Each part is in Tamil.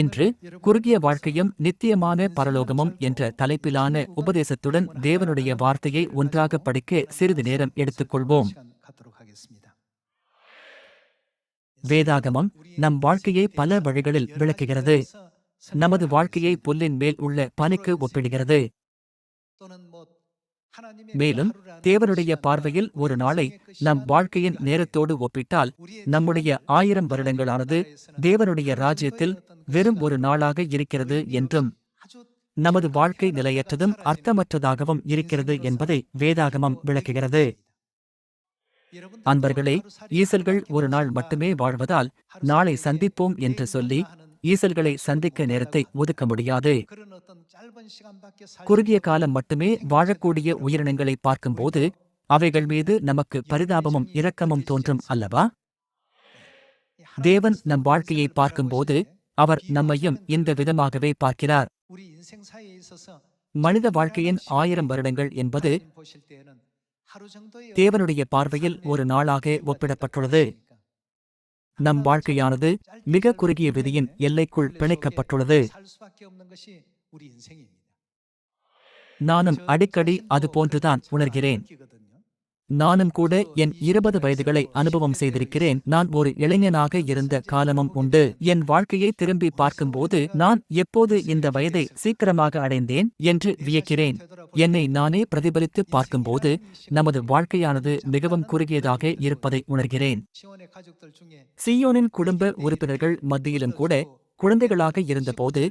இன்று குறுகிய வாழ்க்கையும் நித்தியமான பரலோகமும் என்ற தலைப்பிலான உபதேசத்துடன் தேவனுடைய வார்த்தையை ஒன்றாக படிக்க சிறிது நேரம் எடுத்துக்கொள்வோம். வேதாகமம் நம் வாழ்க்கையை பல வழிகளில் விளக்குகிறது. நமது வாழ்க்கையை புல்லின் மேல் உள்ள பனிக்கு ஒப்பிடுகிறது. மேலும் தேவனுடைய பார்வையில் ஒரு நாளை நம் வாழ்க்கையின் நேரத்தோடு ஒப்பிட்டால் நம்முடைய ஆயிரம் வருடங்களானது தேவனுடைய ராஜ்யத்தில் வெறும் ஒரு நாளாக இருக்கிறது என்றும் நமது வாழ்க்கை நிலையற்றதும் அர்த்தமற்றதாகவும் இருக்கிறது என்பதை வேதாகமம் விளக்குகிறது. அன்பர்களே ஈசல்கள் ஒரு நாள் மட்டுமே வாழ்வதால் நாளை சந்திப்போம் என்று சொல்லி ஈசல்களை சந்திக்க நேரத்தை ஒதுக்க முடியாது. குறுகிய காலம் மட்டுமே வாழக்கூடிய உயிரினங்களை பார்க்கும்போது அவைகள் மீது நமக்கு பரிதாபமும் இரக்கமும் தோன்றும் அல்லவா? தேவன் நம் வாழ்க்கையை பார்க்கும்போது அவர் நம்மையும் இந்த விதமாகவே பார்க்கிறார். மனித வாழ்க்கையின் ஆயிரம் வருடங்கள் என்பது தேவனுடைய பார்வையில் ஒரு நாளாக ஒப்பிடப்பட்டுள்ளது. நம் வாழ்க்கையானது மிக குறுகிய விதியின் எல்லைக்குள் பிணைக்கப்பட்டுள்ளது. நானும் அடிக்கடி அது போன்றுதான் உணர்கிறேன். நானும் கூட என் இருபது வயதுகளை அனுபவம் செய்திருக்கிறேன். நான் ஒரு இளைஞனாக இருந்த காலமும் உண்டு. என் வாழ்க்கையை திரும்பி பார்க்கும்போது நான் எப்போது இந்த வயதை சீக்கிரமாக அடைந்தேன் என்று வியக்கிறேன். என்னை நானே பிரதிபலித்து பார்க்கும்போது நமது வாழ்க்கையானது மிகவும் குறுகியதாக இருப்பதை உணர்கிறேன். சியோனின் குடும்ப உறுப்பினர்கள் மத்தியிலும் கூட குழந்தைகளாக இருந்தபோது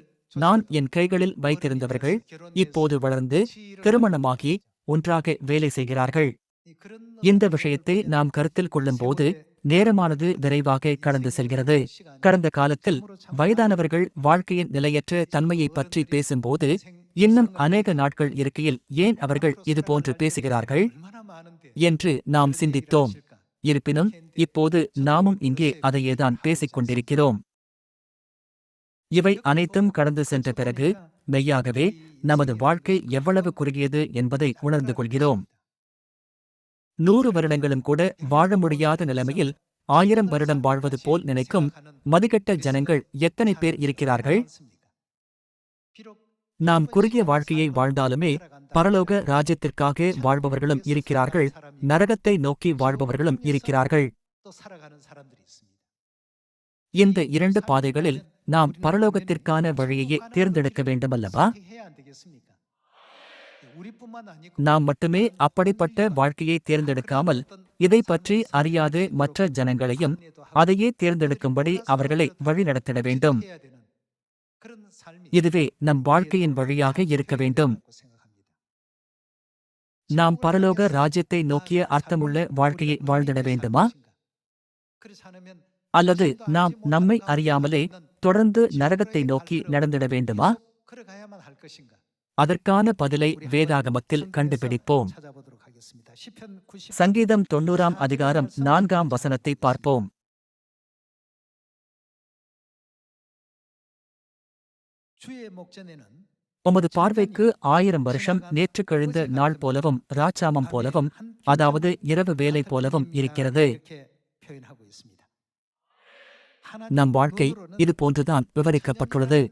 நான் என் கைகளில் வைத்திருந்தவர்கள் இப்போது வளர்ந்து திருமணமாகி ஒன்றாக வேலை செய்கிறார்கள். இந்த விஷயத்தை நாம் கருத்தில் கொள்ளும்போது நேரமானது விரைவாக கடந்து செல்கிறது. கடந்த காலத்தில் வயதானவர்கள் வாழ்க்கையின் நிலையற்ற தன்மையை பற்றி பேசும்போது இன்னும் அநேக நாட்கள் இருக்கையில் ஏன் அவர்கள் இதுபோன்று பேசுகிறார்கள் என்று நாம் சிந்தித்தோம். இருப்பினும் இப்போது நாமும் இங்கே அதையேதான் பேசிக் கொண்டிருக்கிறோம் இவை அனைத்தும் கடந்து சென்ற பிறகு மெய்யாகவே நமது வாழ்க்கை எவ்வளவு குறுகியது என்பதை உணர்ந்து கொள்கிறோம். நூறு வருடங்களும் கூட வாழ முடியாத நிலைமையில் ஆயிரம் வருடம் வாழ்வது போல் நினைக்கும் மதுகட்ட ஜனங்கள் எத்தனை பேர் இருக்கிறார்கள்? நாம் குறுகிய வாழ்க்கையை வாழ்ந்தாலுமே பரலோக ராஜ்யத்திற்காக வாழ்பவர்களும் இருக்கிறார்கள் நரகத்தை நோக்கி வாழ்பவர்களும் இருக்கிறார்கள். இந்த இரண்டு பாதைகளில் நாம் பரலோகத்திற்கான வழியையே தேர்ந்தெடுக்க வேண்டுமல்லவா? நாம் மட்டுமே அப்படிப்பட்ட வாழ்க்கையை தேர்ந்தெடுக்காமல் இதை பற்றி அறியாத மற்ற ஜனங்களையும் அதையே தேர்ந்தெடுக்கும்படி அவர்களை வழிநடத்திட வேண்டும். இதுவே நம் வாழ்க்கையின் வழியாக இருக்க வேண்டும். நாம் பரலோக ராஜ்யத்தை நோக்கிய அர்த்தமுள்ள வாழ்க்கையை வாழ்ந்திட வேண்டுமா? அல்லது நாம் நம்மை அறியாமலே தொடர்ந்து நரகத்தை நோக்கி நடந்திட வேண்டுமா? அதற்கான பதிலை வேதாகமத்தில் கண்டுபிடிப்போம். சங்கீதம் தொண்ணூறாம் அதிகாரம் நான்காம் வசனத்தை பார்ப்போம். உமது பார்வைக்கு ஆயிரம் வருஷம் நேற்று கழிந்த நாள் போலவும் ராச்சாமம் போலவும் அதாவது இரவு வேலை போலவும் இருக்கிறது. நம் வாழ்க்கை இது போன்றுதான் விவரிக்கப்பட்டுள்ளது.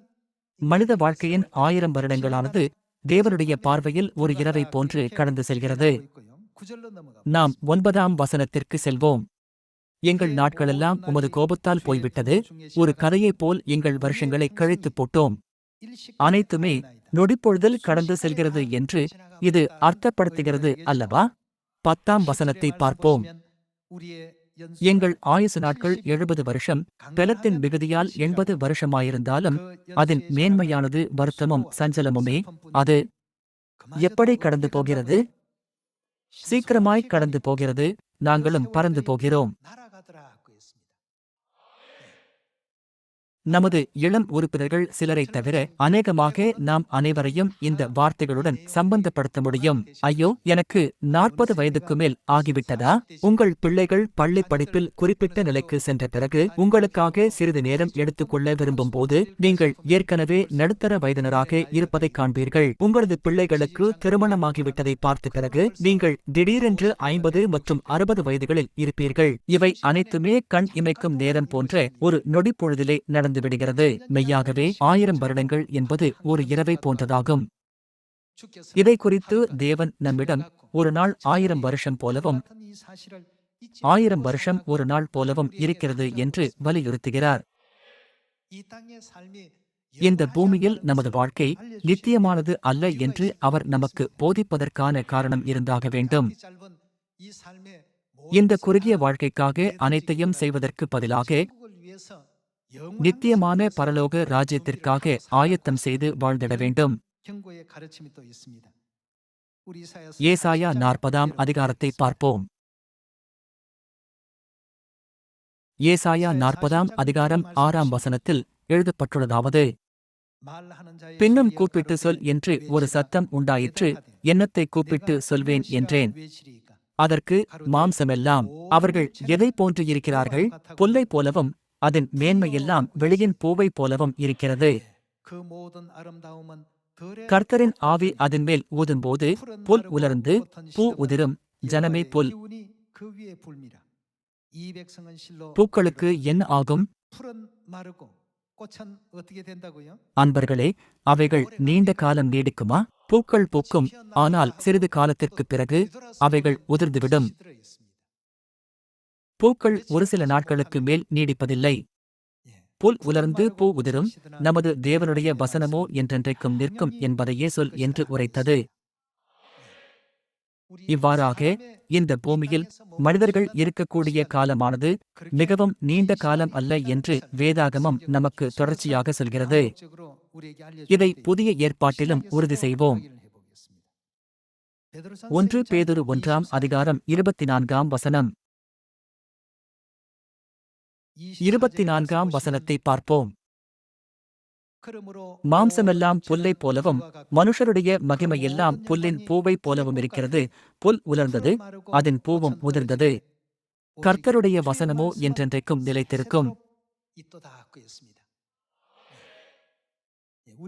மனித வாழ்க்கையின் ஆயிரம் வருடங்களானது தேவனுடைய பார்வையில் ஒரு இரவை போன்று கடந்து செல்கிறது. நாம் ஒன்பதாம் வசனத்திற்கு செல்வோம். எங்கள் நாட்களெல்லாம் உமது கோபத்தால் போய்விட்டது. ஒரு கதையைப் போல் எங்கள் வருஷங்களை கழித்து போட்டோம். அனைத்துமே நொடிப்பொழுதில் கடந்து செல்கிறது என்று இது அர்த்தப்படுத்துகிறது அல்லவா? பத்தாம் வசனத்தை பார்ப்போம். எங்கள் ஆயுசு நாட்கள் எழுபது வருஷம் பெலத்தின் மிகுதியால் எண்பது வருஷமாயிருந்தாலும் அதன் மேன்மையானது வருத்தமும் சஞ்சலமுமே அது எப்படி கடந்து போகிறது? சீக்கிரமாய் கடந்து போகிறது நாங்களும் பறந்து போகிறோம். நமது இளம் உறுப்பினர்கள் சிலரைத் தவிர அநேகமாக நாம் அனைவரையும் இந்த வார்த்தைகளுடன் சம்பந்தப்படுத்த முடியும். ஐயோ எனக்கு நாற்பது வயதுக்கு மேல் ஆகிவிட்டதா? உங்கள் பிள்ளைகள் பள்ளி படிப்பில் குறிப்பிட்ட நிலைக்கு சென்ற பிறகு உங்களுக்காக சிறிது நேரம் எடுத்துக்கொள்ள விரும்பும் போது நீங்கள் ஏற்கனவே நடுத்தர வயதினராக இருப்பதை காண்பீர்கள். உங்களது பிள்ளைகளுக்கு திருமணமாகிவிட்டதை பார்த்த பிறகு நீங்கள் திடீரென்று ஐம்பது மற்றும் அறுபது வயதுகளில் இருப்பீர்கள். இவை அனைத்துமே கண் இமைக்கும் நேரம் போன்ற ஒரு நொடி பொழுதிலே கடந்து விடுகிறது மெய்யாகவே ஆயிரம் வருடங்கள் என்பது ஒரு இரவை போன்றதாகும். இதை குறித்து தேவன் நம்மிடம் ஒரு நாள் ஆயிரம் வருஷம் போலவும் ஆயிரம் வருஷம் ஒரு நாள் போலவும் இருக்கிறது என்று வலியுறுத்துகிறார். இந்த பூமியில் நமது வாழ்க்கை நித்தியமானது அல்ல என்று அவர் நமக்கு போதிப்பதற்கான காரணம் இருந்தாக வேண்டும். இந்த குறுகிய வாழ்க்கைக்காக அனைத்தையும் செய்வதற்கு பதிலாக நித்தியமான பரலோக ராஜ்யத்திற்காக ஆயத்தம் செய்து வாழ்ந்திட வேண்டும். ஏசாயா நாற்பதாம் அதிகாரத்தை பார்ப்போம். ஏசாயா நாற்பதாம் அதிகாரம் ஆறாம் வசனத்தில் எழுதப்பட்டுள்ளதாவது பின்னும் கூப்பிட்டு சொல் என்று ஒரு சத்தம் உண்டாயிற்று. என்னத்தை கூப்பிட்டு சொல்வேன் என்றேன். அதற்கு மாம்சமெல்லாம் அவர்கள் எதை போன்று இருக்கிறார்கள்? புல்லை போலவும் அதன் மேன்மையெல்லாம் வெளியின் பூவை போலவும் இருக்கிறது. கர்த்தரின் ஆவி அதன் மேல் ஊதும்போது புல் உலர்ந்து பூ உதிரும் ஜனமே புல். பூக்களுக்கு என்ன ஆகும்? அன்பர்களே அவைகள் நீண்ட காலம் நீடிக்குமா? பூக்கள் பூக்கும் ஆனால் சிறிது காலத்திற்கு பிறகு அவைகள் உதிர்ந்துவிடும். பூக்கள் ஒரு சில நாட்களுக்கு மேல் நீடிப்பதில்லை. புல் உலர்ந்து பூ உதிரும். நமது தேவனுடைய வசனமோ என்றென்றைக்கும் நிற்கும் என்பதையே சொல் என்று உரைத்தது. இவ்வாறாக இந்த பூமியில் மனிதர்கள் இருக்கக்கூடிய காலமானது மிகவும் நீண்ட காலம் அல்ல என்று வேதாகமம் நமக்கு தொடர்ச்சியாக சொல்கிறது. இதை புதிய ஏற்பாட்டிலும் உறுதி செய்வோம். ஒன்று பேதுரு ஒன்றாம் அதிகாரம் இருபத்தி நான்காம் வசனம். இருபத்தி நான்காம் வசனத்தை பார்ப்போம். மாம்சமெல்லாம் புல்லை போலவும் மனுஷருடைய மகிமையெல்லாம் புல்லின் பூவை போலவும் இருக்கிறது. புல் உலர்ந்தது அதன் பூவும் உதிர்ந்தது. கர்த்தருடைய வசனமோ என்றென்றைக்கும் நிலைத்திருக்கும்.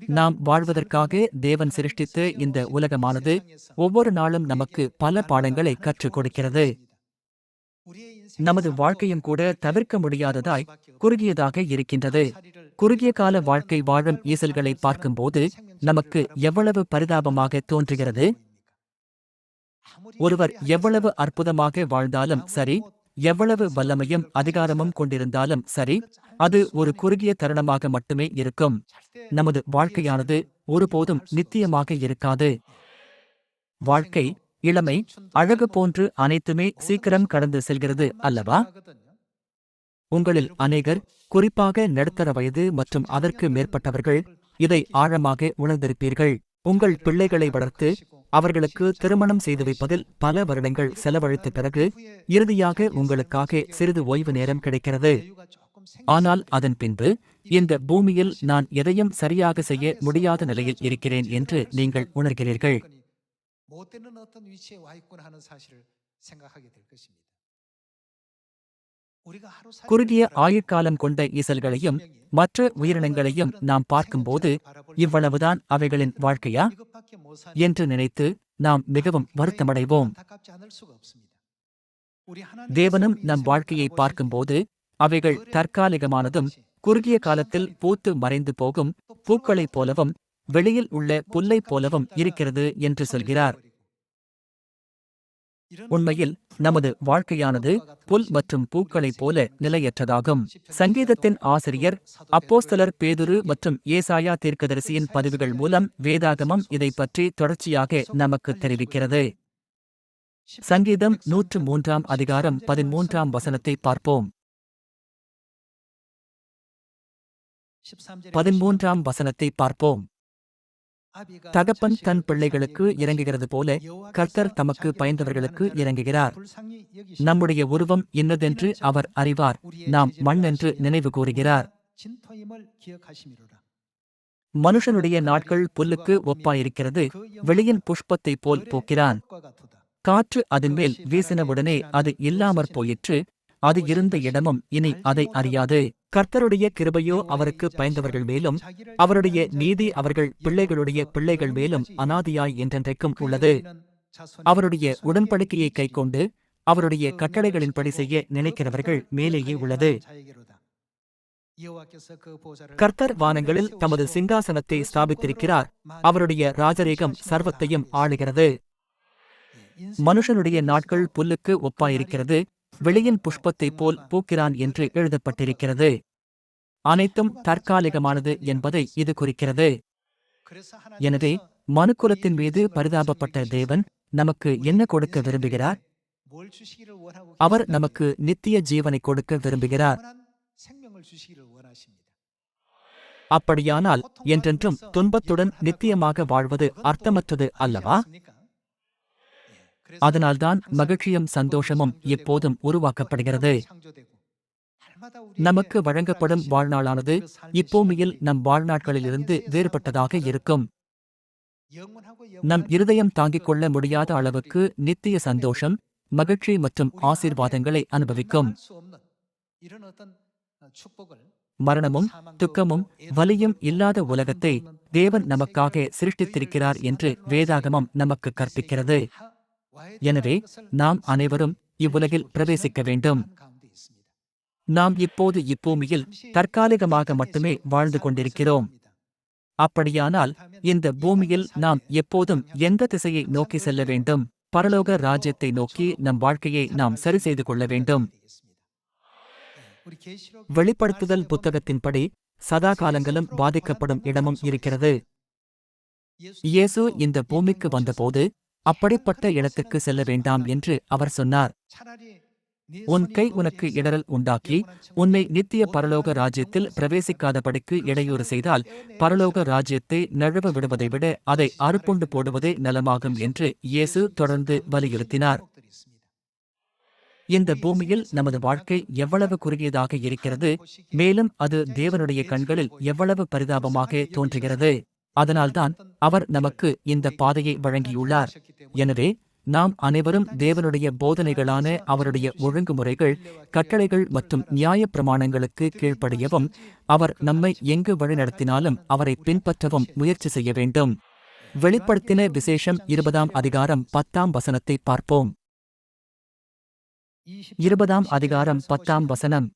நாம் வாழ்வதற்காக தேவன் சிருஷ்டித்த இந்த உலகமானது ஒவ்வொரு நாளும் நமக்கு பல பாடங்களை கற்றுக் கொடுக்கிறது. நமது வாழ்க்கையும் கூட தவிர்க்க முடியாததாய் குறுகியதாக இருக்கின்றது. குறுகிய கால வாழ்க்கை வாழும் ஈசல்களை பார்க்கும்போது நமக்கு எவ்வளவு பரிதாபமாக தோன்றுகிறது? ஒருவர் எவ்வளவு அற்புதமாக வாழ்ந்தாலும் சரி எவ்வளவு வல்லமையும் அதிகாரமும் கொண்டிருந்தாலும் சரி அது ஒரு குறுகிய தருணமாக மட்டுமே இருக்கும். நமது வாழ்க்கையானது ஒருபோதும் நித்தியமாக இருக்காது. வாழ்க்கை இளமை அழகு போன்று அனைத்துமே சீக்கிரம் கடந்து செல்கிறது அல்லவா? உங்களில் அநேகர் குறிப்பாக நடுத்தர வயது மற்றும் அதற்கு மேற்பட்டவர்கள் இதை ஆழமாக உணர்ந்திருப்பீர்கள். உங்கள் பிள்ளைகளை வளர்த்து அவர்களுக்கு திருமணம் செய்து வைப்பதில் பல வருடங்கள் செலவழித்த பிறகு இறுதியாக உங்களுக்காக சிறிது ஓய்வு நேரம் கிடைக்கிறது. ஆனால் அதன் பின்பு இந்த பூமியில் நான் எதையும் சரியாக செய்ய முடியாத நிலையில் இருக்கிறேன் என்று நீங்கள் உணர்கிறீர்கள். 못되는 어떤 위치에 와 있구나 하는 사실을 생각하게 될 것입니다. 우리가 하루 살이 குறுகிய 살아가는 ஆயுட்காலம் கொண்ட ஈசல்களையும் மற்ற உயிரினங்களையும் நாம் பார்க்கும்போது இவ்வளவுதான் அவைகளின் வாழ்க்கையா 이것밖에 못 사는 என்று நினைத்து நாம் மிகவும் வருத்தமடைவோம் 안타깝지 않을 수가 없습니다. 우리 하나님께서 தேவனும் 우리 நம் 인생을 வாழ்க்கையை 바라보시는 பார்க்கும்போது அவைகள் தற்காலிகமானதும் குறுகிய காலத்தில் பூத்து மறைந்து போகும் பூக்களைப் போலவும் வெளியில் உள்ள புல்லைப் போலவும் இருக்கிறது என்று சொல்கிறார். உண்மையில் நமது வாழ்க்கையானது புல் மற்றும் பூக்களைப் போல நிலையற்றதாகும். சங்கீதத்தின் ஆசிரியர் அப்போஸ்தலர் பேதுரு மற்றும் ஏசாயா தீர்க்கதரிசியின் பதிவுகள் மூலம் வேதாகமம் இதை பற்றி தொடர்ச்சியாக நமக்கு தெரிவிக்கிறது. சங்கீதம் நூற்று மூன்றாம் அதிகாரம் பதிமூன்றாம் வசனத்தை பார்ப்போம். பதிமூன்றாம் வசனத்தை பார்ப்போம். தகப்பன் தன் பிள்ளைகளுக்கு இறங்குகிறது போல கர்த்தர் தமக்கு பயந்தவர்களுக்கு இறங்குகிறார். நம்முடைய உருவம் இன்னதென்று அவர் அறிவார். நாம் மண் என்று நினைவு கூறுகிறார். மனுஷனுடைய நாட்கள் புல்லுக்கு ஒப்பாயிருக்கிறது. வெளியின் புஷ்பத்தைப் போல் போக்கிறான். காற்று அதன் மேல் வீசினவுடனே அது இல்லாமற் போயிற்று. அது இருந்த இடமும் இனி அதை அறியாது. கர்த்தருடைய கிருபையோ அவருக்கு பயந்தவர்கள் மேலும் அவருடைய நீதி அவர்கள் பிள்ளைகளுடைய பிள்ளைகள் மேலும் அனாதியாய் என்றென்றைக்கும் உள்ளது. அவருடைய உடன்படிக்கையை கைக்கொண்டு அவருடைய கட்டளைகளின்படி செய்ய நினைக்கிறவர்கள் மேலேயே உள்ளது. கர்த்தர் வானங்களில் தமது சிங்காசனத்தை ஸ்தாபித்திருக்கிறார். அவருடைய ராஜரேகம் சர்வத்தையும் ஆளுகிறது. மனுஷனுடைய நாட்கள் புல்லுக்கு ஒப்பாயிருக்கிறது. வெளியின் புஷ்பத்தைப் போல் பூக்கிறான் என்று எழுதப்பட்டிருக்கிறது. அனைத்தும் தற்காலிகமானது என்பதை இது குறிக்கிறது. எனவே மனுக்குலத்தின் மீது பரிதாபப்பட்ட தேவன் நமக்கு என்ன கொடுக்க விரும்புகிறார்? அவர் நமக்கு நித்திய ஜீவனை கொடுக்க விரும்புகிறார். அப்படியானால் என்றென்றும் துன்பத்துடன் நித்தியமாக வாழ்வது அர்த்தமற்றது அல்லவா? அதனால்தான் மகிழ்ச்சியும் சந்தோஷமும் எப்போதும் உருவாக்கப்படுகிறது. நமக்கு வழங்கப்படும் வாழ்நாளானது இப்பூமியில் நம் வாழ்நாட்களிலிருந்து வேறுபட்டதாக இருக்கும். நம் இருதயம் தாங்கிக் கொள்ள முடியாத அளவுக்கு நித்திய சந்தோஷம் மகிழ்ச்சி மற்றும் ஆசீர்வாதங்களை அனுபவிக்கும். மரணமும் துக்கமும் வலியும் இல்லாத உலகத்தை தேவன் நமக்காக சிருஷ்டித்திருக்கிறார் என்று வேதாகமம் நமக்கு கற்பிக்கிறது. எனவே நாம் அனைவரும் இவ்வுலகில் பிரவேசிக்க வேண்டும். நாம் இப்போது இப்பூமியில் தற்காலிகமாக மட்டுமே வாழ்ந்து கொண்டிருக்கிறோம். அப்படியானால் இந்த பூமியில் நாம் எப்போதும் எந்த திசையை நோக்கி செல்ல வேண்டும்? பரலோக ராஜ்யத்தை நோக்கி நம் வாழ்க்கையை நாம் சரி செய்து கொள்ள வேண்டும். வெளிப்படுத்துதல் புத்தகத்தின்படி சதா காலங்களும் பாதிக்கப்படும் இடமும் இருக்கிறது. இயேசு இந்த பூமிக்கு வந்தபோது அப்படிப்பட்ட இடத்துக்கு செல்ல வேண்டாம் என்று அவர் சொன்னார். உன் கை உனக்கு இடரல் உண்டாக்கி உன்னை நித்திய பரலோக ராஜ்யத்தில் பிரவேசிக்காதபடிக்கு இடையூறு செய்தால் பரலோக ராஜ்யத்தை நழுவ விடுவதை விட அதை அறுப்புண்டு போடுவதே நலமாகும் என்று இயேசு தொடர்ந்து வலியுறுத்தினார். இந்த பூமியில் நமது வாழ்க்கை எவ்வளவு குறுகியதாக இருக்கிறது மேலும் அது தேவனுடைய கண்களில் எவ்வளவு பரிதாபமாக தோன்றுகிறது. அதனால்தான் அவர் நமக்கு இந்த பாதையை வழங்கியுள்ளார். எனவே நாம் அனைவரும் தேவனுடைய போதனைகளான அவருடைய ஒழுங்குமுறைகள் கட்டளைகள் மற்றும் நியாய பிரமாணங்களுக்கு கீழ்ப்படியவும் அவர் நம்மை எங்கு வழிநடத்தினாலும் அவரை பின்பற்றவும் முயற்சி செய்ய வேண்டும். வெளிப்படுத்தின விசேஷம் இருபதாம் அதிகாரம் பத்தாம் வசனத்தை பார்ப்போம். இருபதாம் அதிகாரம் பத்தாம் வசனம்.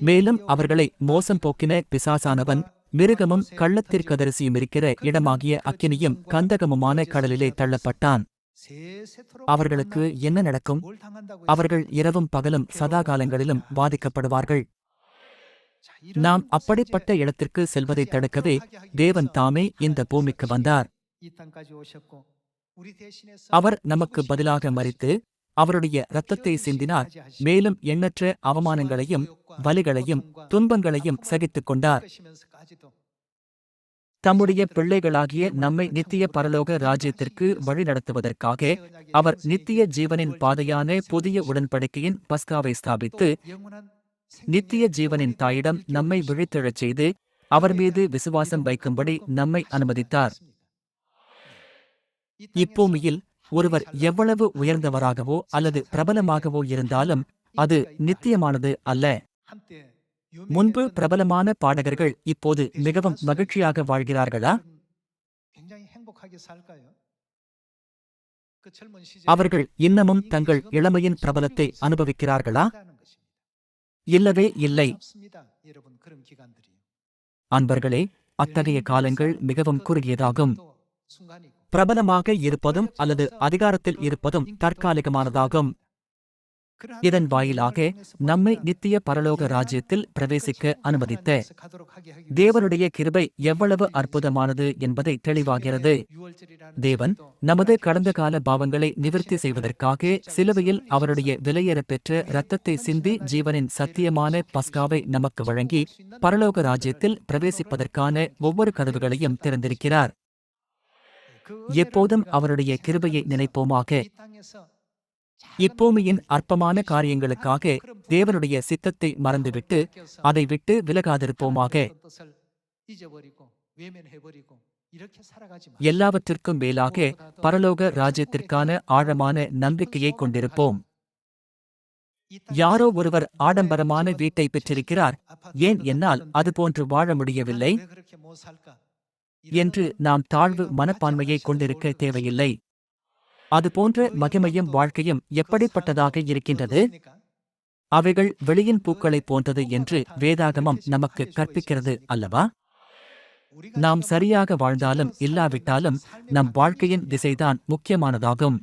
மேலும் அவர்களை மோசம் போக்கின பிசாசானவன் மிருகமும் கள்ளத்திற்கதரிசியும் இருக்கிற இடமாகிய அக்கினியும் கந்தகமுமான கடலிலே தள்ளப்பட்டான். அவர்களுக்கு என்ன நடக்கும்? அவர்கள் இரவும் பகலும் சதா காலங்களிலும் பாதிக்கப்படுவார்கள் நாம் அப்படிப்பட்ட இடத்திற்கு செல்வதை தடுக்கவே தேவன் தாமே இந்த பூமிக்கு வந்தார். அவர் நமக்கு பதிலாக மறித்து அவருடைய இரத்தத்தை சிந்தினார். மேலும் எண்ணற்ற அவமானங்களையும் வலிகளையும் துன்பங்களையும் சகித்துக் கொண்டார். தம்முடைய பிள்ளைகளாகிய நம்மை நித்திய பரலோக ராஜ்யத்திற்கு வழிநடத்துவதற்காக அவர் நித்திய ஜீவனின் பாதையான புதிய உடன்படிக்கையின் பஸ்காவை ஸ்தாபித்து நித்திய ஜீவனின் தாயிடம் நம்மை விழித்தெழச் செய்து அவர் மீது விசுவாசம் வைக்கும்படி நம்மை அனுமதித்தார். இப்பூமியில் ஒருவர் எவ்வளவு உயர்ந்தவராகவோ அல்லது பிரபலமாகவோ இருந்தாலும் அது நித்தியமானது அல்ல. முன்பு பிரபலமான பாடகர்கள் இப்போது மிகவும் மகிழ்ச்சியாக வாழ்கிறார்களா? அவர்கள் இன்னமும் தங்கள் இளமையின் பிரபலத்தை அனுபவிக்கிறார்களா? இல்லவே இல்லை. அன்பர்களே அத்தகைய காலங்கள் மிகவும் குறுகியதாகும். பிரபலமாக இருப்பதும் அல்லது அதிகாரத்தில் இருப்பதும் தற்காலிகமானதாகும். இதன் வாயிலாக நம்மை நித்திய பரலோக ராஜ்யத்தில் பிரவேசிக்க அனுமதித்த தேவனுடைய கிருபை எவ்வளவு அற்புதமானது என்பதை தெளிவாகிறது. தேவன் நமது கடந்த கால பாவங்களை நிவர்த்தி செய்வதற்காக சிலுவையில் அவருடைய விலையேறப் பெற்ற இரத்தத்தை சிந்தி ஜீவனின் சத்தியமான பஸ்காவை நமக்கு வழங்கி பரலோக ராஜ்யத்தில் பிரவேசிப்பதற்கான ஒவ்வொரு கதவுகளையும் திறந்திருக்கிறார். எப்போதும் அவருடைய கிருபையை நினைப்போமாக. இப்பூமியின் அற்பமான காரியங்களுக்காக தேவனுடைய சித்தத்தை மறந்துவிட்டு அதை விட்டு விலகாதிருப்போமாக. எல்லாவற்றிற்கும் மேலாக பரலோக ராஜ்யத்திற்கான ஆழமான நம்பிக்கையை கொண்டிருப்போம். யாரோ ஒருவர் ஆடம்பரமான வீட்டை பெற்றிருக்கிறார். ஏன் என்னால் அதுபோன்று வாழ முடியவில்லை? என்று நாம் தாழ்வு மனப்பான்மையை கொண்டிருக்க தேவையில்லை. அதுபோன்ற மகிமையும் வாழ்க்கையும் எப்படிப்பட்டதாக இருக்கின்றது? அவைகள் வெளியின் பூக்களைப் போன்றது என்று வேதாகமம் நமக்கு கற்பிக்கிறது அல்லவா? நாம் சரியாக வாழ்ந்தாலும் இல்லாவிட்டாலும் நம் வாழ்க்கையின் திசைதான் முக்கியமானதாகும்.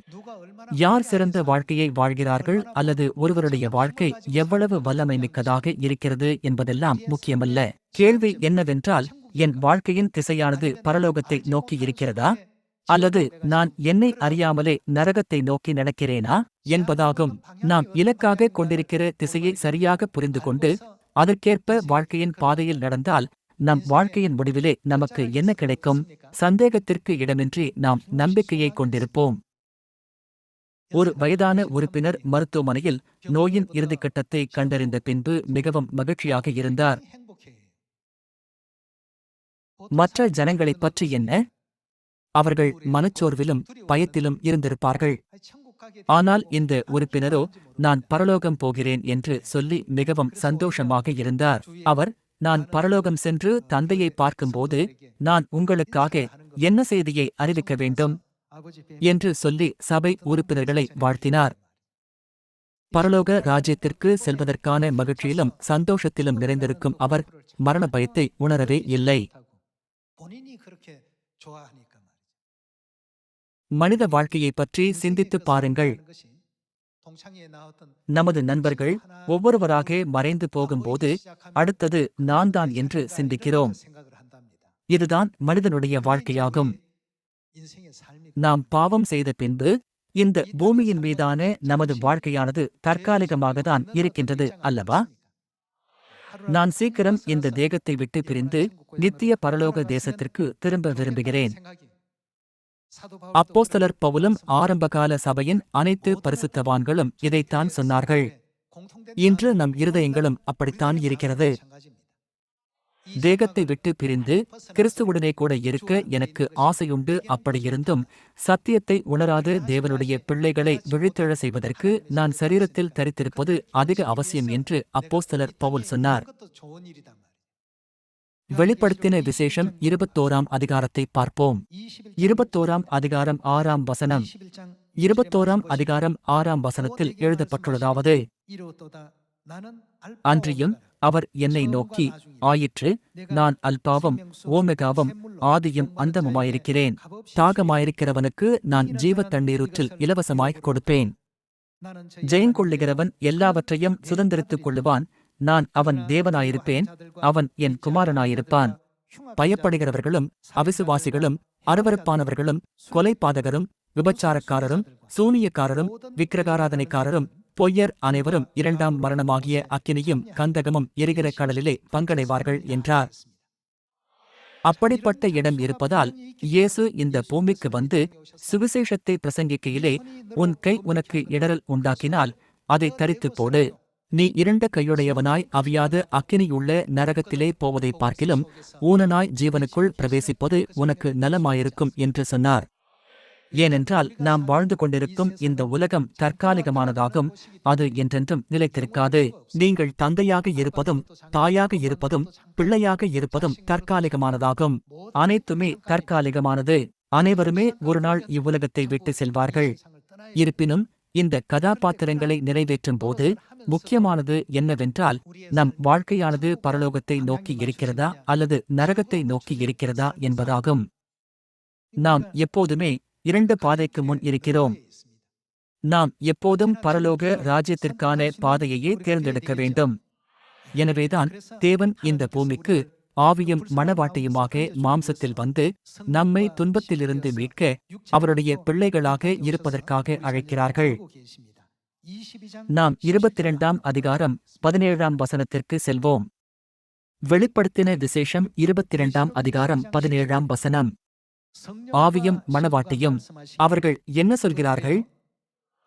யார் சிறந்த வாழ்க்கையை வாழ்கிறார்கள் அல்லது ஒருவருடைய வாழ்க்கை எவ்வளவு வல்லமை மிக்கதாக இருக்கிறது என்பதெல்லாம் முக்கியமல்ல. கேள்வி என்னவென்றால் என் வாழ்க்கையின் திசையானது பரலோகத்தை நோக்கி இருக்கிறதா? அல்லது நான் என்னை அறியாமலே நரகத்தை நோக்கி நடக்கிறேனா? என்பதாகும். நாம் இலக்காக கொண்டிருக்கிற திசையை சரியாக புரிந்து கொண்டு அதற்கேற்ப வாழ்க்கையின் பாதையில் நடந்தால் நம் வாழ்க்கையின் முடிவிலே நமக்கு என்ன கிடைக்கும்? சந்தேகத்திற்கு இடமின்றி நாம் நம்பிக்கையை கொண்டிருப்போம். ஒரு வயதான உறுப்பினர் மருத்துவமனையில் நோயின் இறுதிக்கட்டத்தை கண்டறிந்த பின்பு மிகவும் மகிழ்ச்சியாக இருந்தார். மற்ற ஜனங்களைப் பற்றி என்ன? அவர்கள் மனச்சோர்விலும் பயத்திலும் இருந்திருப்பார்கள். ஆனால் இந்த உறுப்பினரோ நான் பரலோகம் போகிறேன் என்று சொல்லி மிகவும் சந்தோஷமாக இருந்தார். அவர் நான் பரலோகம் சென்று தந்தையை பார்க்கும்போது நான் உங்களுக்காக என்ன செய்தியை அறிவிக்க வேண்டும்? என்று சொல்லி சபை உறுப்பினர்களை வாழ்த்தினார். பரலோக ராஜ்யத்திற்கு செல்வதற்கான மகிழ்ச்சியிலும் சந்தோஷத்திலும் நிறைந்திருக்கும் அவர் மரண பயத்தை உணரவே இல்லை. மனித வாழ்க்கையைப் பற்றி சிந்தித்துப் பாருங்கள். நமது நண்பர்கள் ஒவ்வொருவராக மறைந்து போகும்போது அடுத்தது நான் தான் என்று சிந்திக்கிறோம். இதுதான் மனிதனுடைய வாழ்க்கையாகும். நாம் பாவம் செய்த பின்பு இந்த பூமியின் மீதான நமது வாழ்க்கையானது தற்காலிகமாக தான் இருக்கின்றது அல்லவா? நான் சீக்கிரம் இந்த தேகத்தை விட்டு பிரிந்து நித்திய பரலோக தேசத்திற்கு திரும்ப விரும்புகிறேன். அப்போஸ்தலர் பவுலும் ஆரம்பகால சபையின் அனைத்து பரிசுத்தவான்களும் இதைத்தான் சொன்னார்கள். இன்று நம் இருதயங்களும் அப்படித்தான் இருக்கிறது. தேகத்தை விட்டு பிரிந்து கிறிஸ்துவுடனே கூட இருக்க எனக்கு ஆசையுண்டு. அப்படியிருந்தும் சத்தியத்தை உணராத தேவனுடைய பிள்ளைகளை விழித்தெழ செய்வதற்கு நான் சரீரத்தில் தரித்திருப்பது அதிக அவசியம் என்று அப்போஸ்தலர் பவுல் சொன்னார். வெளிப்படுத்தின விசேஷம் இருபத்தோராம் அதிகாரத்தை பார்ப்போம். இருபத்தோராம் அதிகாரம் ஆறாம் வசனம். இருபத்தோராம் அதிகாரம் ஆறாம் வசனத்தில் எழுதப்பட்டுள்ளதாவது. அன்றியும் அவர் என்னை நோக்கி ஆயிற்று நான் அல்பாவும் ஓமெகாவும் ஆதியும் அந்தமுமாயிருக்கிறேன். தாகமாயிருக்கிறவனுக்கு நான் ஜீவ தண்ணீரூற்றில் இலவசமாய்க் கொடுப்பேன். ஜெயங்கொள்ளுகிறவன் எல்லாவற்றையும் சுதந்திரித்துக் கொள்ளுவான். நான் அவன் தேவனாயிருப்பேன் அவன் என் குமாரனாயிருப்பான். பயப்படுகிறவர்களும் அவிசுவாசிகளும் அருவருப்பானவர்களும் கொலைபாதகரும் விபச்சாரக்காரரும் சூனியக்காரரும் விக்கிரகாராதனைக்காரரும் பொய்யர் அனைவரும் இரண்டாம் மரணமாகிய அக்கினியும் கந்தகமும் எரிகிற கடலிலே பங்கடைவார்கள் என்றார். அப்படிப்பட்ட இடம் இருப்பதால் இயேசு இந்த பூமிக்கு வந்து சுவிசேஷத்தை பிரசங்கிக்கையிலே உன் கை உனக்கு இடரல் உண்டாக்கினால் அதை தரித்துப் போடு. நீ இரண்ட கையுடையவனாய் அவியாத அக்கினியுள்ள நரகத்திலே போவதை பார்க்கிலும் ஊனனாய் ஜீவனுக்குள் பிரவேசிப்பது உனக்கு நலமாயிருக்கும் என்று சொன்னார். ஏனென்றால் நாம் வாழ்ந்து கொண்டிருக்கும் இந்த உலகம் தற்காலிகமானதாகும் அது என்றென்றும் நிலைத்திருக்காது. நீங்கள் தந்தையாக இருப்பதும் தாயாக இருப்பதும் பிள்ளையாக இருப்பதும் தற்காலிகமானதாகும். அனைத்துமே தற்காலிகமானது. அனைவருமே ஒரு நாள் இவ்வுலகத்தை விட்டு செல்வார்கள். இருப்பினும் இந்த கதாபாத்திரங்களை நிறைவேற்றும் போது முக்கியமானது என்னவென்றால் நம் வாழ்க்கையானது பரலோகத்தை நோக்கி இருக்கிறதா அல்லது நரகத்தை நோக்கி இருக்கிறதா என்பதாகும். நாம் எப்போதுமே இரண்டு பாதைக்கு முன் இருக்கிறோம். நாம் எப்போதும் பரலோக ராஜ்யத்திற்கான பாதையையே தேர்ந்தெடுக்க வேண்டும். எனவேதான் தேவன் இந்த பூமிக்கு ஆவியும் மனவாட்டையுமாக மாம்சத்தில் வந்து நம்மை துன்பத்திலிருந்து மீட்க அவருடைய பிள்ளைகளாக இருப்பதற்காக அழைக்கிறார்கள். நாம் இருபத்தி இரண்டாம் அதிகாரம் பதினேழாம் வசனத்திற்கு செல்வோம். வெளிப்படுத்தின விசேஷம் இருபத்தி இரண்டாம் அதிகாரம் பதினேழாம் வசனம். ஆவியும் மணவாட்டியும் அவர்கள் என்ன சொல்கிறார்கள்?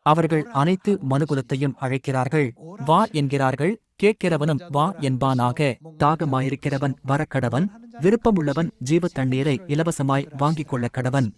அவர்கள் அனைத்து மனுகுலத்தையும் அழைக்கிறார்கள். வா என்கிறார்கள். கேட்கிறவனும் வா என்பானாக. தாகமாயிருக்கிறவன் வரக்கடவன். விருப்பமுள்ளவன் ஜீவ தண்ணீரை இலவசமாய் வாங்கிக் கொள்ள கடவன்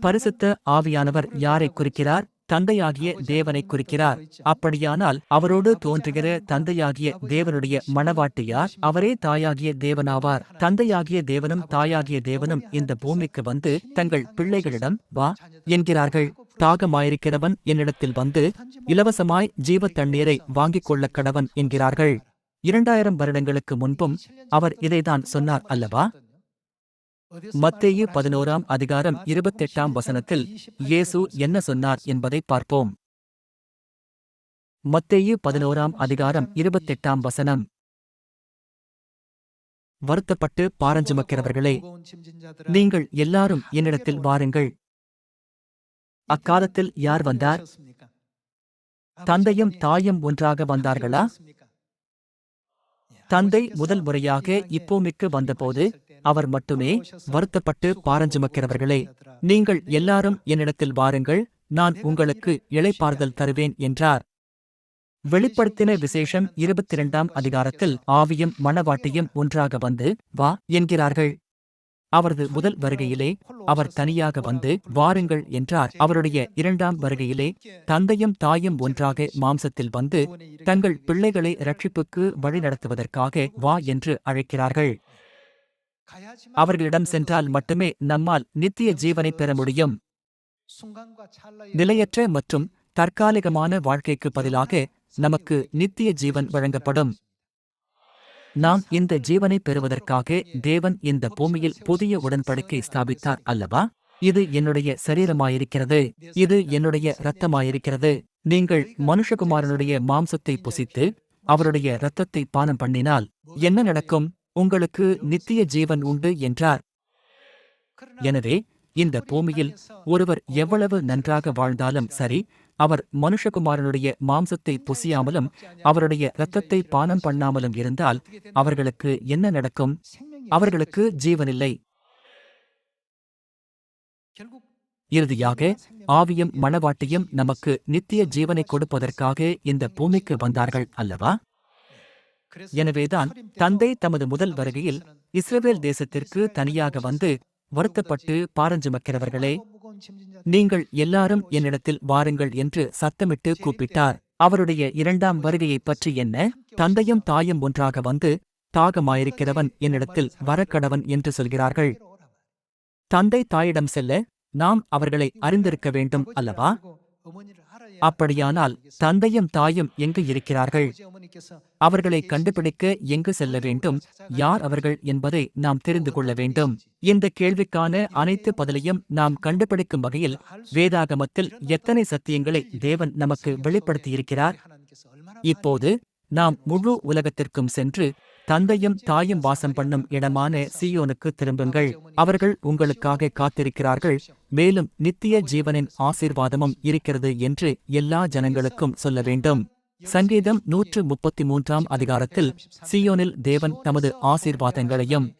பரிசுத்த ஆவியானவர் யாரை குறிக்கிறார்? தந்தையாகிய தேவனை குறிக்கிறார். அப்படியானால் அவரோடு தோன்றுகிற தந்தையாகிய தேவனுடைய மணவாட்டி யார்? அவரே தாயாகிய தேவனாவார். தந்தையாகிய தேவனும் தாயாகிய தேவனும் இந்த பூமிக்கு வந்து தங்கள் பிள்ளைகளிடம் வா என்கிறார்கள். தாகமாயிருக்கிறவன் என்னிடத்தில் வந்து இலவசமாய் ஜீவ தண்ணீரை வாங்கிக் கொள்ள கடவன் என்கிறார்கள். இரண்டாயிரம் வருடங்களுக்கு முன்பும் அவர் இதைதான் சொன்னார் அல்லவா? மத்தேயு பதினோராம் அதிகாரம் இருபத்தெட்டாம் வசனத்தில் இயேசு என்ன சொன்னார் என்பதை பார்ப்போம். மத்தேயு பதினோராம் அதிகாரம் இருபத்தெட்டாம் வசனம். வருத்தப்பட்டு பாரஞ்சுமக்கிறவர்களே நீங்கள் எல்லாரும் என்னிடத்தில் வாருங்கள். அக்காலத்தில் யார் வந்தார்? தந்தையும் தாயும் ஒன்றாக வந்தார்களா? தந்தை முதல் முறையாக இப்போமிக்கு வந்தபோது அவர் மட்டுமே வருத்தப்பட்டு பாரஞ்சுமக்கிறவர்களே நீங்கள் எல்லாரும் என்னிடத்தில் வாருங்கள் நான் உங்களுக்கு இழைப்பாறுதல் தருவேன் என்றார். வெளிப்படுத்தின விசேஷம் இருபத்தி இரண்டாம் அதிகாரத்தில் ஆவியும் மணவாட்டியும் ஒன்றாக வந்து வா என்கிறார்கள். அவரது முதல் வருகையிலே அவர் தனியாக வந்து வாருங்கள் என்றார். அவருடைய இரண்டாம் வருகையிலே தந்தையும் தாயும் ஒன்றாக மாம்சத்தில் வந்து தங்கள் பிள்ளைகளை ரட்சிப்புக்கு வழிநடத்துவதற்காக வா என்று அழைக்கிறார்கள். அவர்களிடம் சென்றால் மட்டுமே நம்மால் நித்திய ஜீவனை பெற முடியும். நிலையற்ற மற்றும் தற்காலிகமான வாழ்க்கைக்கு பதிலாக நமக்கு நித்திய ஜீவன் வழங்கப்படும். நாம் இந்த ஜீவனை பெறுவதற்காக தேவன் இந்த பூமியில் புதிய உடன்படிக்கை ஸ்தாபித்தார் அல்லவா? இது என்னுடைய சரீரமாயிருக்கிறது. இது என்னுடைய இரத்தமாயிருக்கிறது. நீங்கள் மனுஷகுமாரனுடைய மாம்சத்தை புசித்து அவருடைய இரத்தத்தை பானம் பண்ணினால் என்ன நடக்கும்? உங்களுக்கு நித்திய ஜீவன் உண்டு என்றார். எனவே இந்த பூமியில் ஒருவர் எவ்வளவு நன்றாக வாழ்ந்தாலும் சரி அவர் மனுஷகுமாரனுடைய மாம்சத்தை புசியாமலும் அவருடைய இரத்தத்தை பானம் பண்ணாமலும் இருந்தால் அவர்களுக்கு என்ன நடக்கும்? அவர்களுக்கு ஜீவனில்லை. இறுதியாக ஆவியும் மணவாட்டியும் நமக்கு நித்திய ஜீவனை கொடுப்பதற்காக இந்த பூமிக்கு வந்தார்கள் அல்லவா? எனவேதான் தந்தை தமது முதல் வருகையில் இஸ்ரவேல் தேசத்திற்கு தனியாக வந்து வருத்தப்பட்டு பாரஞ்சுமக்கிறவர்களே நீங்கள் எல்லாரும் என்னிடத்தில் வாருங்கள் என்று சத்தமிட்டு கூப்பிட்டார். அவருடைய இரண்டாம் வருகையைப் பற்றி என்ன? தந்தையும் தாயும் ஒன்றாக வந்து தாகமாயிருக்கிறவன் என்னிடத்தில் வரக்கடவன் என்று சொல்கிறார்கள். தந்தை தாயிடம் செல்ல நாம் அவர்களை அறிந்திருக்க வேண்டும் அல்லவா? அப்படியானால் தந்தையும் தாயும் எங்கு இருக்கிறார்கள்? அவர்களை கண்டுபிடிக்க எங்கு செல்ல வேண்டும்? யார் அவர்கள் என்பதை நாம் தெரிந்து கொள்ள வேண்டும். இந்த கேள்விக்கான அனைத்து பதிலையும் நாம் கண்டுபிடிக்கும் வகையில் வேதாகமத்தில் எத்தனை சத்தியங்களை தேவன் நமக்கு வெளிப்படுத்தியிருக்கிறார்? இப்போது நாம் முழு உலகத்திற்கும் சென்று தந்தையும் தாயும் வாசம் பண்ணும் இடமான சியோனுக்கு திரும்புங்கள். அவர்கள் உங்களுக்காக காத்திருக்கிறார்கள். மேலும் நித்திய ஜீவனின் ஆசீர்வாதமும் இருக்கிறது என்று எல்லா ஜனங்களுக்கும் சொல்ல வேண்டும். சங்கீதம் நூற்று முப்பத்தி மூன்றாம் அதிகாரத்தில் சியோனில் தேவன் தமது ஆசீர்வாதங்களையும்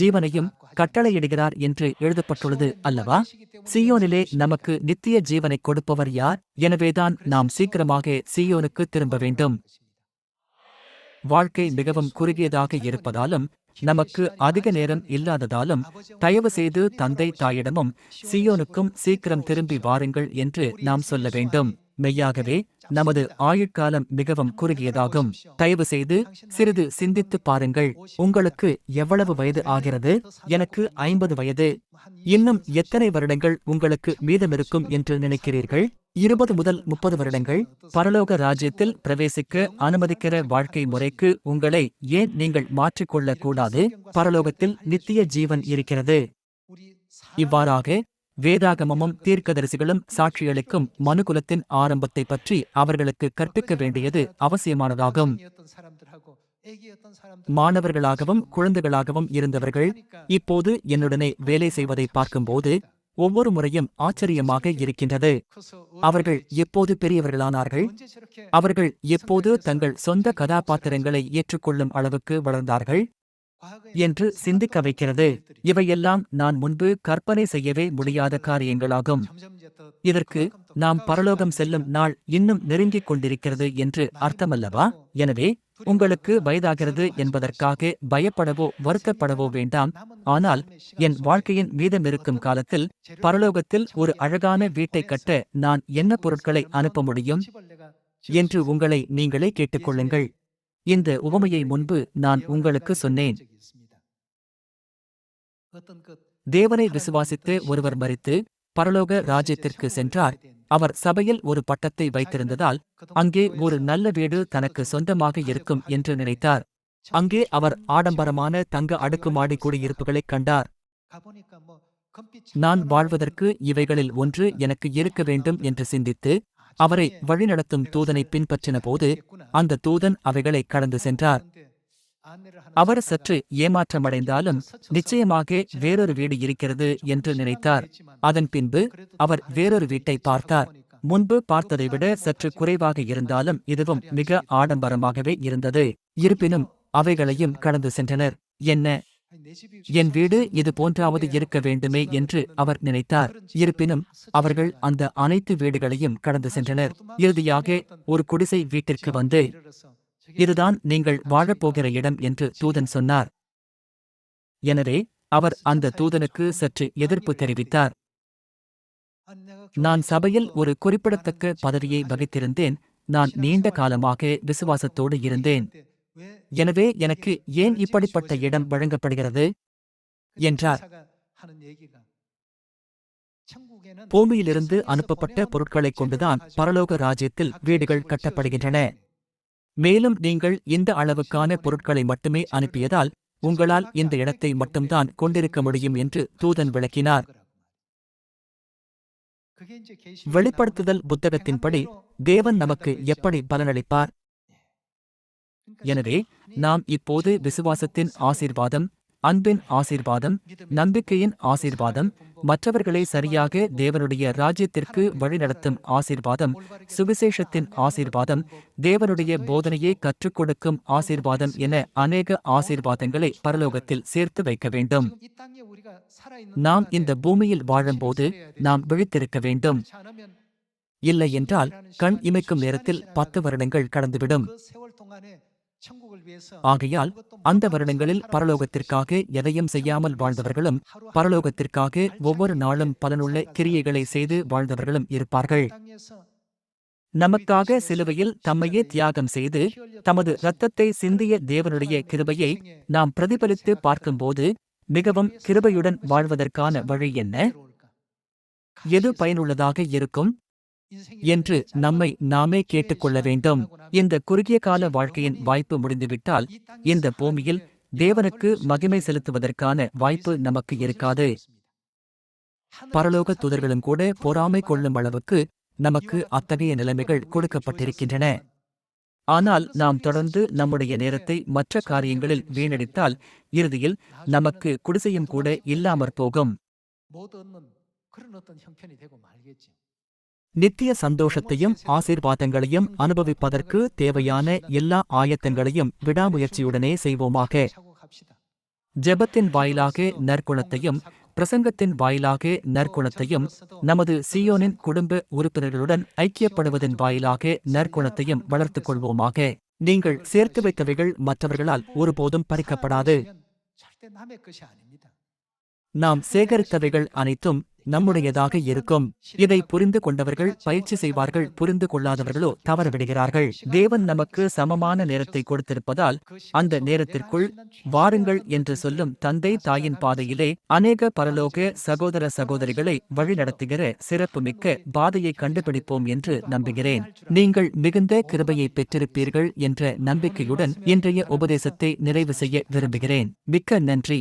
ஜீவனையும் கட்டளையிடுகிறார் என்று எழுதப்பட்டுள்ளது அல்லவா? சியோனிலே நமக்கு நித்திய ஜீவனை கொடுப்பவர் யார்? எனவேதான் நாம் சீக்கிரமாக சியோனுக்கு திரும்ப வேண்டும். வாழ்க்கை மிகவும் குறுகியதாக இருப்பதாலும் நமக்கு அதிக நேரம் இல்லாததாலும் தயவு செய்து தந்தை தாயிடமும் சியோனுக்கும் சீக்கிரம் திரும்பி வாருங்கள் என்று நாம் சொல்ல வேண்டும். மெய்யாகவே நமது ஆயுட்காலம் மிகவும் குறுகியதாகும். தயவு செய்து சிறிது சிந்தித்து பாருங்கள். உங்களுக்கு எவ்வளவு வயது ஆகிறது? எனக்கு ஐம்பது வயது. இன்னும் எத்தனை வருடங்கள் உங்களுக்கு மீதமிருக்கும் என்று நினைக்கிறீர்கள்? இருபது முதல் முப்பது வருடங்கள். பரலோக ராஜ்யத்தில் பிரவேசிக்க அனுமதிக்கிற வாழ்க்கை முறைக்கு உங்களை ஏன் நீங்கள் மாற்றிக்கொள்ளக் கூடாது? பரலோகத்தில் நித்திய ஜீவன் இருக்கிறது. இவ்வாறாக வேதாகமமும் தீர்க்கதரிசிகளும் சாட்சியளிக்கும் மனுகுலத்தின் ஆரம்பத்தை பற்றி அவர்களுக்கு கற்பிக்க வேண்டியது அவசியமானதாகும். மாணவர்களாகவும் குழந்தைகளாகவும் இருந்தவர்கள் இப்போது என்னுடனே வேலை செய்வதை பார்க்கும்போது ஒவ்வொரு முறையும் ஆச்சரியமாக இருக்கின்றது. அவர்கள் எப்போது பெரியவர்களானார்கள்? அவர்கள் எப்போது தங்கள் சொந்த கதாபாத்திரங்களை ஏற்றுக்கொள்ளும் அளவுக்கு வளர்ந்தார்கள்? என்று சிந்திக்க வைக்கிறது. இவையெல்லாம் நான் முன்பு கற்பனை செய்யவே முடியாத காரியங்களாகும். இதற்கு நாம் பரலோகம் செல்லும் நாள் இன்னும் நெருங்கிக் கொண்டிருக்கிறது என்று அர்த்தமல்லவா? எனவே உங்களுக்கு வயதாகிறது என்பதற்காக பயப்படவோ வருத்தப்படவோ வேண்டாம். ஆனால் என் வாழ்க்கையின் மீதமிருக்கும் காலத்தில் பரலோகத்தில் ஒரு அழகான வீட்டை கட்ட நான் என்ன பொருட்களை அனுப்ப முடியும்? என்று உங்களை நீங்களே கேட்டுக்கொள்ளுங்கள் இந்த உவமையை முன்பு நான் உங்களுக்கு சொன்னேன். தேவனை விசுவாசித்து ஒருவர் மரித்து பரலோக ராஜ்யத்திற்கு சென்றார். அவர் சபையில் ஒரு பட்டத்தை வைத்திருந்ததால் அங்கே ஒரு நல்ல வீடு தனக்கு சொந்தமாக இருக்கும் என்று நினைத்தார். அங்கே அவர் ஆடம்பரமான தங்க அடுக்குமாடி குடியிருப்புகளைக் கண்டார். நான் வாழ்வதற்கு இவைகளில் ஒன்று எனக்கு இருக்க வேண்டும் என்று சிந்தித்து அவரை வழிநடத்தும் தூதனை பின்பற்றின போது அந்த தூதன் அவைகளை கடந்து சென்றார். அவர் சற்று ஏமாற்றமடைந்தாலும் நிச்சயமாக வேறொரு வீடு இருக்கிறது என்று நினைத்தார். அதன் பின்பு அவர் வேறொரு வீட்டை பார்த்தார். முன்பு பார்த்ததை விட சற்று குறைவாக இருந்தாலும் இதுவும் மிக ஆடம்பரமாகவே இருந்தது. இருப்பினும் அவைகளையும் கடந்து சென்றனர். என்ன? என் வீடு இது போன்றாவது இருக்க வேண்டுமே? என்று அவர் நினைத்தார். இருப்பினும் அவர்கள் அந்த அனைத்து வீடுகளையும் கடந்து சென்றனர். இறுதியாக ஒரு குடிசை வீட்டிற்கு வந்து இதுதான் நீங்கள் வாழப்போகிற இடம் என்று தூதன் சொன்னார். எனவே அவர் அந்த தூதனுக்கு சற்று எதிர்ப்பு தெரிவித்தார். நான் சபையில் ஒரு குறிப்பிடத்தக்க பதவியை வகித்திருந்தேன். நான் நீண்ட காலமாக விசுவாசத்தோடு இருந்தேன். எனவே எனக்கு ஏன் இப்படிப்பட்ட இடம் வழங்கப்படுகிறது? என்றார். பூமியிலிருந்து அனுப்பப்பட்ட பொருட்களைக் கொண்டுதான் பரலோக ராஜ்யத்தில் வீடுகள் கட்டப்படுகின்றன. மேலும் நீங்கள் இந்த அளவுக்கான பொருட்களை மட்டுமே அனுப்பியதால் உங்களால் இந்த இடத்தை மட்டும்தான் கொண்டிருக்க முடியும் என்று தூதன் விளக்கினார். வெளிப்படுத்துதல் புத்தகத்தின்படி தேவன் நமக்கு எப்படி பலனளிப்பார்? எனவே நாம் இப்போது விசுவாசத்தின் ஆசீர்வாதம் அன்பின் ஆசீர்வாதம் நம்பிக்கையின் ஆசீர்வாதம் மற்றவர்களை சரியாக தேவனுடைய ராஜ்யத்திற்கு வழிநடத்தும் ஆசீர்வாதம் சுவிசேஷத்தின் ஆசீர்வாதம் தேவனுடைய போதனையை கற்றுக் கொடுக்கும் ஆசீர்வாதம் என அநேக ஆசீர்வாதங்களை பரலோகத்தில் சேர்த்து வைக்க வேண்டும். நாம் இந்த பூமியில் வாழும்போது நாம் விழித்திருக்க வேண்டும். இல்லை என்றால் கண் இமைக்கும் நேரத்தில் பத்து வருடங்கள் கடந்துவிடும். ஆகையால் அந்த வருடங்களில் பரலோகத்திற்காக எதையும் செய்யாமல் வாழ்ந்தவர்களும் பரலோகத்திற்காக ஒவ்வொரு நாளும் பலனுள்ள கிரியைகளை செய்து வாழ்ந்தவர்களும் இருப்பார்கள். நமக்காக சிலுவையில் தம்மையே தியாகம் செய்து தமது இரத்தத்தை சிந்திய தேவனுடைய கிருபையை நாம் பிரதிபலித்து பார்க்கும்போது மிகவும் கிருபையுடன் வாழ்வதற்கான வழி என்ன? எது பயனுள்ளதாக இருக்கும்? என்று நம்மை நாமே கேட்டுக்கொள்ள வேண்டும். இந்த குறுகிய கால வாழ்க்கையின் வாய்ப்பு முடிந்துவிட்டால் இந்த பூமியில் தேவனுக்கு மகிமை செலுத்துவதற்கான வாய்ப்பு நமக்கு இருக்காது. பரலோக தூதர்களும் கூட பொறாமை கொள்ளும் அளவுக்கு நமக்கு அத்தகைய நிலைமைகள் கொடுக்கப்பட்டிருக்கின்றன. ஆனால் நாம் தொடர்ந்து நம்முடைய நேரத்தை மற்ற காரியங்களில் வீணடித்தால் இறுதியில் நமக்கு குடிசையும் கூட இல்லாமற் போகும். நித்திய சந்தோஷத்தையும் ஆசீர்வாதங்களையும் அனுபவிப்பதற்கு தேவையான எல்லா ஆயத்தங்களையும் விடாமுயற்சியுடனே செய்வோமாக. ஜெபத்தின் வாயிலாக நற்குணத்தையும் பிரசங்கத்தின் வாயிலாக நற்குணத்தையும் நமது சியோனின் குடும்ப உறுப்பினர்களுடன் ஐக்கியப்படுவதன் வாயிலாக நற்குணத்தையும் வளர்த்துக் கொள்வோமாக. நீங்கள் சேர்த்து வைத்தவைகள் மற்றவர்களால் ஒருபோதும் பறிக்கப்படாது. நாம் சேகரித்தவைகள் அனைத்தும் நம்முடையதாக இருக்கும். இதை புரிந்து கொண்டவர்கள் பயிற்சி செய்வார்கள். புரிந்து கொள்ளாதவர்களோ தவறவிடுகிறார்கள். தேவன் நமக்கு சமமான நேரத்தை கொடுத்திருப்பதால் அந்த நேரத்திற்குள் வாருங்கள் என்று சொல்லும் தந்தை தாயின் பாதையிலே அநேக பரலோக சகோதர சகோதரிகளை வழிநடத்துகிற சிறப்புமிக்க பாதையை கண்டுபிடிப்போம் என்று நம்புகிறேன். நீங்கள் மிகுந்த கிருபையை பெற்றிருப்பீர்கள் என்ற நம்பிக்கையுடன் இன்றைய உபதேசத்தை நிறைவு செய்ய விரும்புகிறேன். மிக்க நன்றி.